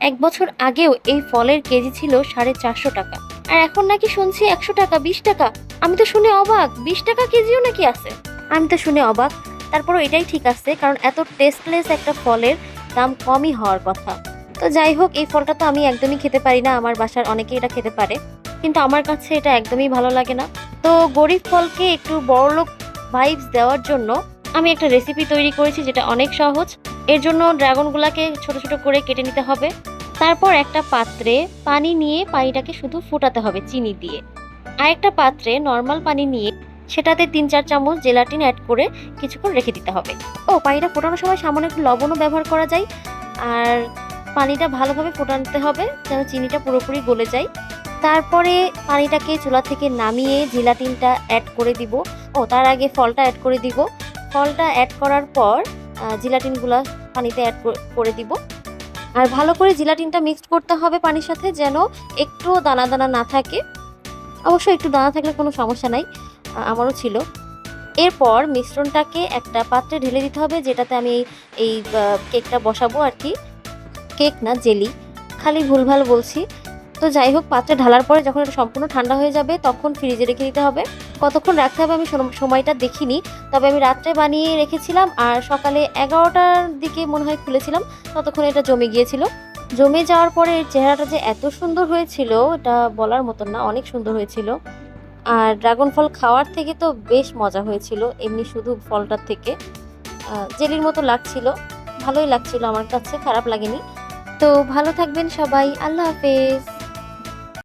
এক বছর আগেও এই ফলের কেজি ছিল সাড়ে চারশো টাকা। আর এখন নাকি শুনছি একশো টাকা, বিশ টাকা। আমি তো শুনে অবাক, বিশ টাকা কেজিও নাকি আছে? আমি তো শুনে অবাক, তারপরও এটাই ঠিক আছে, কারণ এত টেস্টলেস একটা ফলের দাম কমই হওয়ার কথা। তো যাই হোক, এই ফলটা তো আমি একদমই খেতে পারি না, আমার বাসার অনেকেই এটা খেতে পারে। কিন্তু আমার কাছে এটা একদমই ভালো লাগে না। তো গরিব ফলকে একটু বড়লোক ভাইবস দেওয়ার জন্য আমি একটা রেসিপি তৈরি করেছি, যেটা অনেক সহজ। এর জন্য ড্রাগনগুলোকে ছোট ছোট করে কেটে নিতে হবে। তারপর একটা পাত্রে পানি নিয়ে পানিটাকে শুধু ফুটাতে হবে চিনি দিয়ে। আর একটা পাত্রে নর্মাল পানি নিয়ে সেটাতে তিন চার চামচ জেলাটিন অ্যাড করে কিছুক্ষণ রেখে দিতে হবে। ও, পানিটা ফোটানোর সময় সামান্য একটু লবণও ব্যবহার করা যায়। আর পানিটা ভালোভাবে ফোটাতে হবে যেন চিনিটা পুরোপুরি গলে যায়। তারপরে পানিটাকে চুলা থেকে নামিয়ে জিলাটিনটা অ্যাড করে দিব। ও, তার আগে ফলটা অ্যাড করে দিব। ফলটা অ্যাড করার পর জিলাটিনগুলো পানিতে অ্যাড করে দিব। আর ভালো করে জিলাটিনটা মিক্সড করতে হবে পানির সাথে যেন একটু দানা দানা না থাকে। অবশ্য একটু দানা থাকলে কোনো সমস্যা নাই আমারও ছিল। এরপর মিশ্রণটাকে একটা পাত্রে ঢেলে দিতে হবে, যেটাতে আমি এই এই কেকটা বসাবো আর কি। কেক না, জেলি। খালি ভুলভাল বলছি। তো যাই হোক, পাত্রে ঢালার পরে যখন এটা সম্পূর্ণ ঠান্ডা হয়ে যাবে, তখন ফ্রিজে রেখে দিতে হবে। কতক্ষণ রাখতে হবে আমি সময়টা দেখিনি, তবে আমি রাত্রে বানিয়ে রেখেছিলাম আর সকালে এগারোটার দিকে মনে হয় খুলেছিলাম, ততক্ষণ এটা জমে গিয়েছিল। জমে যাওয়ার পরে চেহারাটা যে এত সুন্দর হয়েছিল, এটা বলার মতন না, অনেক সুন্দর হয়েছিল। আর ড্রাগন ফল খাওয়ার থেকে তো বেশ মজা হয়েছিল, এমনি শুধু ফলটার থেকে। জেলির মতো লাগছিল, ভালোই লাগছিল আমার কাছে, খারাপ লাগেনি। তো ভালো থাকবেন সবাই, আল্লাহ হাফেজ।